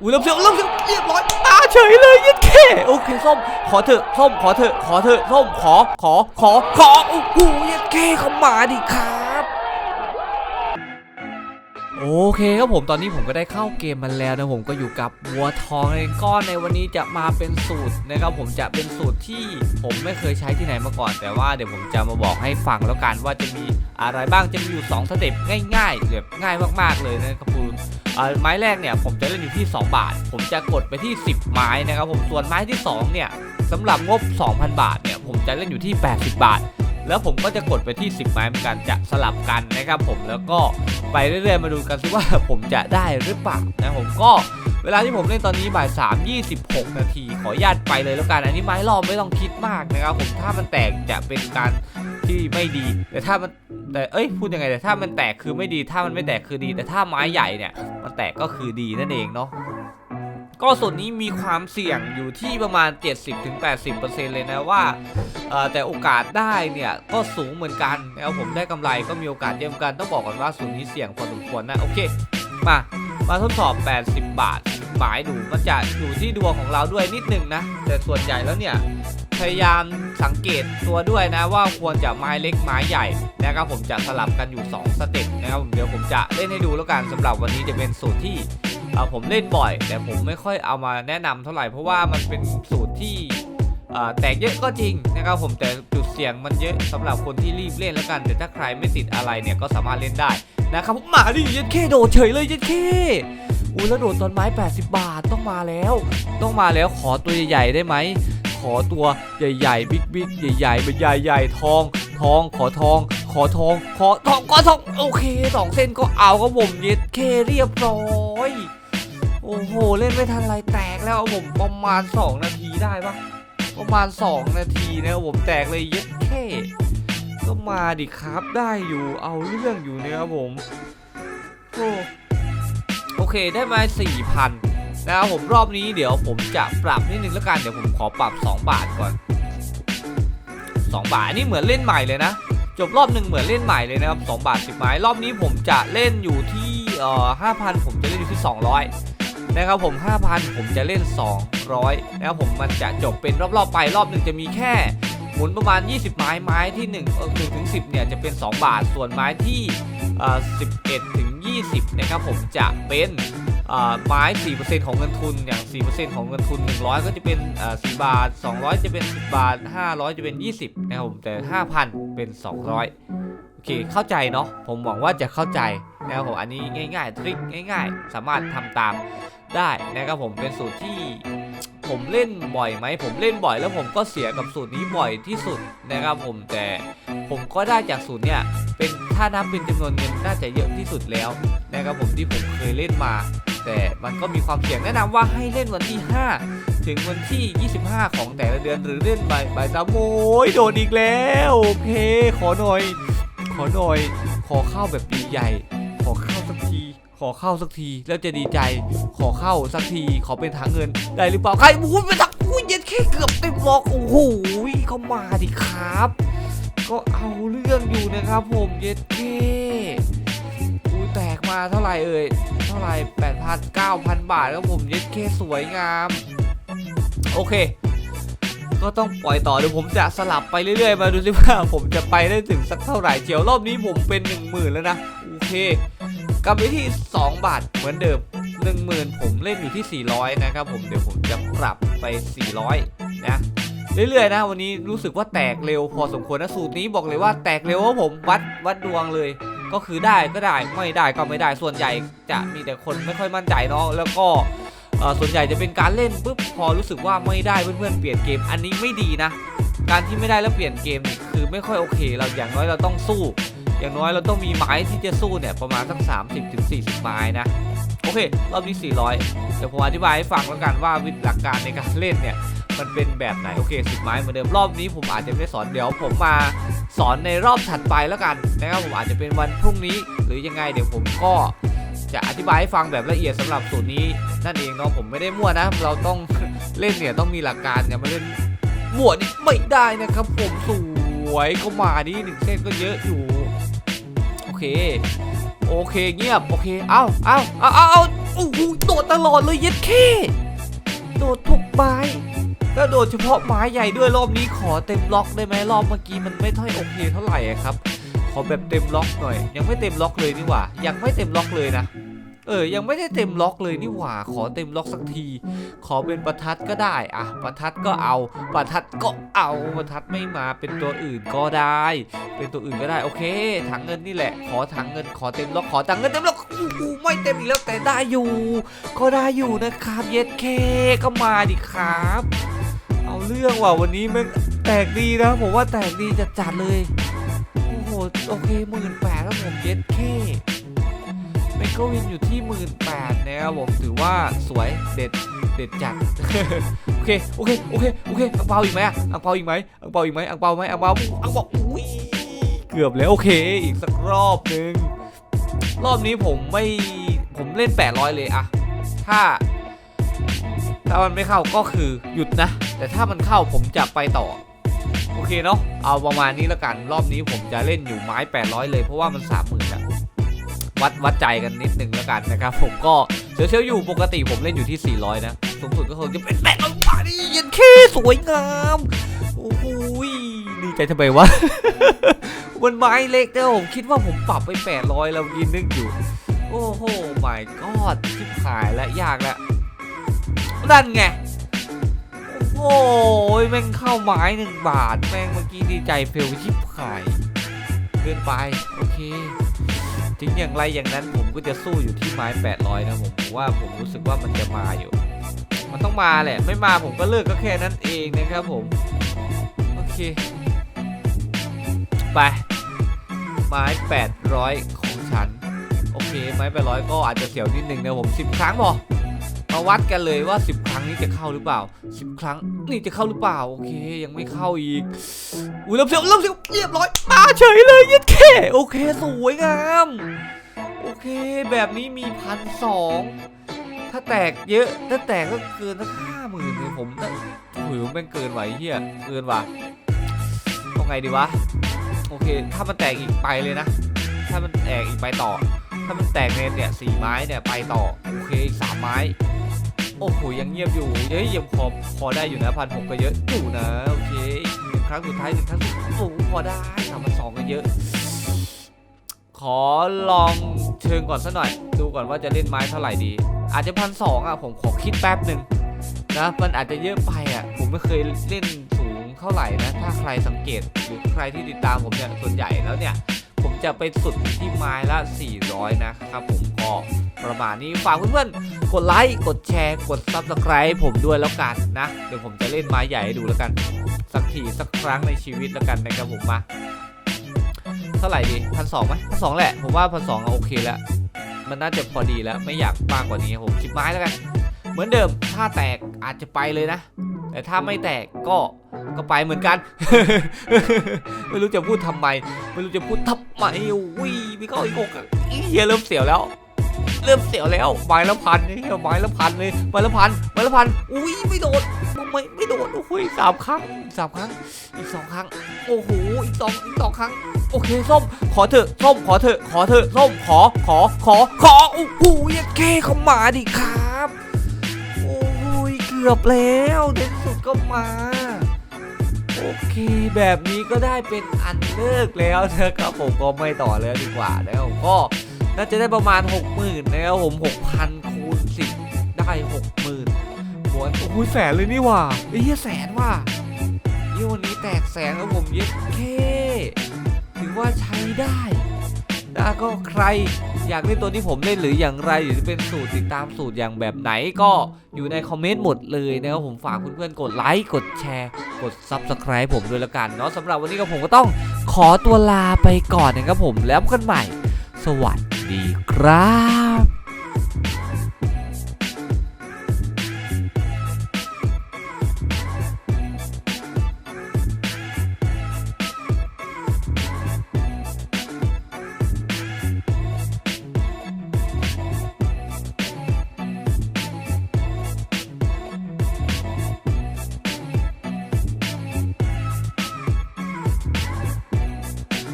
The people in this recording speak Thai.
อุ้ยเริ่มเสียวเริ่มเสียวเรียบร้อยตาเฉยเลยยัดแค่โอเคส้มขอเถอะส้มขอเถอะขอเถอะส้มขอขอขอขอโอ้โหยัดแค่เขามาดิครับ โอเคครับผมตอนนี้ผมก็ได้เข้าเกมมาแล้วนะผมก็อยู่กับวัวทองเองก้อนในวันนี้จะมาเป็นสูตรนะครับผมจะเป็นสูตรที่ผมไม่เคยใช้ที่ไหนมาก่อน แต่ว่าเดี๋ยวผมจะมาบอกให้ฟังแล้วกันว่าจะมีอะไรบ้างจะมีอยู่2สเต็ปง่ายๆแบบง่ายมากๆเลยนะครับคุณอ่าไม้แรกเนี่ยผมจะเล่นอยู่ที่ 2 บาท ผมจะกดไปที่ 10 ไม้นะครับผมส่วนไม้ที่2เนี่ยสำหรับงบ 2,000 บาทเนี่ยผมจะเล่นอยู่ที่ 80 บาท แล้วผมก็จะกดไปที่ 10 ไม้เหมือนกันจะสลับกันนะครับผมแล้วก็ไปเรื่อยๆมาดูกันซิว่าผมจะได้หรือเปล่านะผมก็เวลาที่ผมเล่นตอนนี้บ่าย3 26 นาที ขออนุญาตไปเลยแล้วกัน อันนี้ไม้รอบไม่ต้องคิดมากนะครับผมถ้ามันแตกจะเป็นการที่ไม่ดี แต่ถ้ามันแต่เอ้ยพูดยังไงแต่ถ้ามันแตกคือไม่ดีถ้ามันไม่แตกคือดี แต่ถ้าไม้ใหญ่เนี่ยมันแตกก็คือดีนั่นเองเนาะ ก็ส่วนนี้มีความเสี่ยงอยู่ที่ประมาณ 70-80%เลยนะว่าแต่โอกาสได้เนี่ยก็สูงเหมือนกันนะครับผมได้กำไรก็มีโอกาสเยอะเหมือนกันต้องบอกก่อนว่าสูตรนี้เสี่ยงพอสมควรนะโอเคมามาทดสอบ 80 บาทหมายดูมันจะอยู่ที่ดวงของเราด้วยนิดนึงนะ แต่ส่วนใหญ่แล้วเนี่ยพยายามสังเกตตัวด้วยนะว่าควรจะไม้เล็กไม้ใหญ่นะครับผมจะสลับกันอยู่ 2 สเต็ปนะครับเดี๋ยวผมจะเล่นให้ดูแล้วกันสำหรับวันนี้จะเป็นสูตรที่ ผมเล่นบ่อย แต่ผมไม่ค่อยเอามาแนะนำเท่าไหร่เพราะว่ามันเป็นสูตรที่อ่าแตกเยอะก็จริงนะครับผมแต่จุดเสี่ยงมันเยอะสำหรับคนที่รีบเล่นแล้วกัน แต่ถ้าใครไม่ติดอะไรเนี่ยก็สามารถเล่นได้นะครับผมมาดิยันเคโดดเฉยเลยยันเคอุ้ยแล้วโดดตอนไม้ 80 บาทต้องมาแล้ว ต้องมาแล้วขอตัวใหญ่ๆได้ไหมขอตัวใหญ่ๆบิ๊กบิ๊กใหญ่ๆเป็นใหญ่ๆทอง ทองขอทอง ขอทอง ขอทองขอทองโอเคสองเส้นก็เอาครับผมเย็ดเคเรียบร้อย โอ้โห เล่นไม่ทันไรแตกแล้วผมประมาณ 2 นาทีได้ปะประมาณ 2 นาทีนะผมแตกเลยเย็ดแค่ก็มาดิครับได้อยู่เอาเรื่องอยู่นะครับผมโอ้โอเคได้มา4,000นะครับผมรอบนี้เดี๋ยวผมจะปรับนิดนึงแล้วกันเดี๋ยวผมขอปรับ 2 บาทก่อน 2 บาทอันนี่เหมือนเล่นใหม่เลยนะ จบรอบหนึ่งเหมือนเล่นใหม่เลยนะครับ2บาท10ไม้รอบนี้ผมจะเล่นอยู่ที่เอ่อ5,000 ผมจะเล่นอยู่ที่ 200 นะครับผม 5,000 ผมจะเล่น 200 นะครับผมมันจะจบเป็นรอบๆไปรอบหนึ่งจะมีแค่หมุนประมาณ 20 ไม้ไม้ที่1เออ1ถึง10เนี่ยจะเป็น 2 บาทส่วนไม้ที่เอ่อ11ถึง20นะครับผมจะเป็นเอ่อไม้4%ของเงินทุนอย่าง4%ของเงินทุน100ก็จะเป็นเอ่บาท200จะเป็น10บาท500จะเป็น20นะครับผมแต่5,000เป็น200โอ เคเข้าใจเนาะผมหวังว่าจะเข้าใจนะครับผมอันนี้ง่าย ๆ ทริคง่าย ๆ สามารถทำตามได้นะครับผมเป็นสูตรที่ผมเล่นบ่อยไหมผมเล่นบ่อยแล้วผมก็เสียกับสูตรนี้บ่อยที่สุดนะครับผมแต่ผมก็ได้จากสูตรเนี่ยเป็นถ้านับเป็นจำนวนเงินน่าจะเยอะที่สุดแล้วนะครับผมที่ผมเคยเล่นมา แต่มันก็มีความเสี่ยงแนะนำว่าให้เล่นวันที่ 5 ถึงวันที่ 25 ของแต่ละเดือนหรือเล่นบ่ายบ่ายสามโอ้ยโดนอีกแล้วโอเคขอหน่อย ขอหน่อย ขอเข้าแบบดีใหญ่ ขอเข้าสักที ขอเข้าสักที แล้วจะดีใจ ขอเข้าสักที ขอเป็นทางเงิน ได้หรือเปล่า ใครอู้ยเป็นทางอู้ยเย็นแค่เกือบเต็มบอกโอ้โหเขามาดิครับ ก็เอาเรื่องอยู่นะครับผมเย็ดแค่อู้แตกมาเท่าไหร่เอ่ย เท่าไหร่8,000 9,000บาทแล้วผมเย็ดแค่สวยงาม โอเค ก็ต้องปล่อยต่อเดี๋ยวผมจะสลับไปเรื่อยๆ มาดูสิว่าผมจะไปได้ถึงสักเท่าไหร่เจียวรอบนี้ผมเป็น 1 0,000 แล้วนะโอเคกลับไปที่ 2 บาทเหมือนเดิม 10,000 ผมเล่นอยู่ที่ 400 นะครับผมเดี๋ยวผมจะปรับไป 400 นะเรื่อยๆนะวันนี้รู้สึกว่าแตกเร็วพอสมควรนะสูตรนี้บอกเลยว่าแตกเร็วว่าผมวัดวัดดวงเลย ก็คือได้ก็ได้ไม่ได้ก็ไม่ได้ส่วนใหญ่จะมีแต่คนไม่ค่อยมั่นใจเนาะแล้วก็ ส่วนใหญ่จะเป็นการเล่นปุ๊บพอรู้สึกว่าไม่ได้เพื่อนๆเปลี่ยนเกม อันนี้ไม่ดีนะ การที่ไม่ได้แล้วเปลี่ยนเกมนี่คือไม่ค่อยโอเค เราอย่างน้อยเราต้องสู้ อย่างน้อยเราต้องมีไม้ที่จะสู้เนี่ยประมาณสัก 30ถึง40 ไม้นะโอเครอบนี้400เดี๋ยวผมอธิบายให้ฟังแล้วกันว่าวิธีหลักการในการเล่นเนี่ยมันเป็นแบบไหนโอเค10ไม้เหมือนเดิมรอบนี้ผมอาจจะไม่สอนเดี๋ยวผมมาสอนในรอบถัดไปแล้วกันนะครับผมอาจจะเป็นวันพรุ่งนี้ หรือยังไงเดี๋ยวผมก็ จะอธิบายให้ฟังแบบละเอียดสำหรับสูตรนี้นั่นเองเนาะผมไม่ได้มั่วนะ เราต้องเล่นเนี่ยต้องมีหลักการอย่ามาเล่นมั่วนี่ไม่ได้นะครับ ผมสวยก็มาดิหนึ่งเส้นก็เยอะอยู่โอเค โอเคเงียบโอเคเอ้าเอ้าเอ้าเอาเอาโอ้โหโดดตลอดเลยเย็ดเข้โดดทุกไม้แล้วโดดเฉพาะไม้ใหญ่ด้วยรอบนี้ขอเต็มล็อกได้ไหมรอบเมื่อกี้มันไม่ค่อยโอเคเท่าไหร่ครับ ขอแบบเต็มล็อกหน่อย ยังไม่เต็มล็อกเลยนี่หว่า ยังไม่เต็มล็อกเลยนะ เออ ยังไม่ได้เต็มล็อกเลยนี่หว่า ขอเต็มล็อกสักที ขอเป็นประทัดก็ได้ อะ ประทัดก็เอา ประทัดก็เอา ประทัดไม่มา เป็นตัวอื่นก็ได้ เป็นตัวอื่นก็ได้ โอเค ถังเงินนี่แหละ ขอถังเงิน ขอเต็มล็อก ขอถังเงินเต็มล็อกอูไม่เต็มอีกแล้วแต่ได้อยู่ ก็ได้อยู่นะครับ เย็ดเค ก็มาดิครับ เอาเรื่องว่ะวันนี้มันแตกดีนะ ผมว่าแตกดีจัดจัดๆเลย โอ้โหโอเคหมื่นแปดแล้วผมเย็ดเคเมกวินอยู่ที่หมื่นแปดนะครับผมถือว่าสวยเด็ดเด็ดจัดโอเคโอเคโอเคโอเคอังเปาอีกไหมอะอังเปาอีกไหมอังเปาอีกไหมอังเปาไหมอังเปาอังเปาอุ้ยเกือบแล้วโอเค อีกสักรอบหนึ่งรอบนี้ผมไม่ผมเล่น 800 เลยอะถ้า ถ้ามันไม่เข้าก็คือหยุดนะ แต่ถ้ามันเข้าผมจะไปต่อ โอเคเนาะเอาประมาณนี้แล้วกันรอบนี้ผมจะเล่นอยู่ไม้ 800 เลยเพราะว่ามัน30,000อะวัดวัดใจกันนิดนึงแล้วกันนะครับผมก็เซลลอยู่ปกติผมเล่นอยู่ที่ 400 นะสูงสุดก็คงจะเป็น800บาทนี่ยันเคสวยงามโอ้โหดีใจทำไมวะมันไม้เล็กแต่ผมคิดว่าผมปรับไป 800 แล้วยินนึกอยู่ โอ้โห my god ชิบหายและยากแล้วนั่นไง โอ้ยแม่งเข้าไม้หนึ่งบาท แม่งเมื่อกี้ดีใจเฟลชิบหายเกินไปโอเคถึงอย่างไรอย่างนั้นผมก็จะสู้อยู่ที่ไม้ 800 นะผมผมว่าผมรู้สึกว่ามันจะมาอยู่ มันต้องมาแหละ ไม่มาผมก็เลิกก็แค่นั้นเองนะครับผม โอเค ไป ไม้ 800 ของฉัน โอเค ไม้ 800 ก็อาจจะเสียวนิดนึงนะผม 10 ครั้งพอมาวัดกันเลยว่า 10 งนี้จะเข้าหรือเปล่า10ครั้งนี่จะเข้าหรือเปล่าโอเค ยังไม่เข้าอีกอุ้ยเริ่มเสียวเริ่มเสียวเรียบร้อยมาเฉยเลยยัดแค่โอเคสวยงามโอเค แบบนี้มีพันสองถ้าแตกเยอะถ้าแตกก็เกินตั้งห้าหมื่นเลยผมนะหือแม่งเกินไหวเฮียเกินว่ะต้องไงดีวะโอเค ถ้ามันแตกอีกไปเลยนะ ถ้ามันแตกอีกไปต่อ ถ้ามันแตกในเนี่ยสี่ไม้เนี่ยไปต่อโอเคอีกสามไม้ โอ้โหยังเงียบอยู่เฮ้ยยังพอพอได้อยู่นะพันหกก็เยอะอยู่นะโอเคอีกหนึ่งครั้งสุดท้ายหนึ่งครั้งสุดท้ายสูงพอได้สามพันสองก็เยอะ ขอลองเชิงก่อนสักหน่อย ดูก่อนว่าจะเล่นไม้เท่าไหร่ดี อาจจะพันสองอะผมขอคิดแป๊บหนึ่งนะมันอาจจะเยอะไปอะผมไม่เคยเล่นสูงเท่าไหร่นะ ถ้าใครสังเกตหรือใครที่ติดตามผมเนี่ยส่วนใหญ่แล้วเนี่ย ผมจะไปสุดที่ไม้ละ 400 นะครับผม ประมาณนี้ฝากเพื่อนๆ กดไลค์ กดแชร์ กด Subscribe ผมด้วยแล้วกันนะ เดี๋ยวผมจะเล่นไม้ใหญ่ให้ดูแล้วกัน สักทีสักครั้งในชีวิตแล้วกันนะครับผมมา เท่าไหร่ดีพันสองไหมพันสองแหละ ผมว่าพันสองโอเคแล้ว มันน่าจะพอดีแล้วไม่อยากมากกว่านี้ผมสิบไม้แล้วกัน เหมือนเดิมถ้าแตกอาจจะไปเลยนะ แต่ถ้าไม่แตกก็ก็ไปเหมือนกัน ไม่รู้จะพูดทำไม ไม่รู้จะพูดทำไมอุ้ยไม่เข้าอีกหกอะอีเฮียเริ่มเสียวแล้ว เริ่มเสียวแล้วไม้ละพันนี่ไม้ละพันเลยไม้ละพันไม้ละพันอุ้ยไม่โดนไม่ไม่โดนโอ้ยสามครั้งสามครั้งอีกสองครั้งโอ้โหอีกสองอีกสองครั้งโอเคส้มขอเถอะส้มขอเถอะขอเถอะส้มขอขอขอขอโอ้โหยัดเคเข้ามาดิครับโอ้ยเกือบแล้วในที่สุดก็มาโอเค แบบนี้ก็ได้เป็นอันเลิกแล้วนะครับผมก็ไม่ต่อแล้วดีกว่าแล้วก็ น่าจะได้ประมาณ 60,000นะครับผม6,000คูณ10 ได้ 60,000หัวโอ้ยแสนเลยนี่หว่าไอ้เหี้ยแสนว่ะยี่วันนี้แตกแสนแล้วผมเย็ดเคถือว่าใช้ได้นะก็ใครอยากเล่นตัวที่ผมเล่นหรืออย่างไรหรือจะเป็นสูตรติดตามสูตรอย่างแบบไหนก็อยู่ในคอมเมนต์หมดเลยนะครับผมฝากเพื่อนๆกดไลค์กดแชร์ กด Subscribe ผมด้วยละกันเนาะสำหรับวันนี้ก็ผมก็ต้องขอตัวลาไปก่อนนะครับผมแล้วพบกันใหม่ สวัส ดีครับ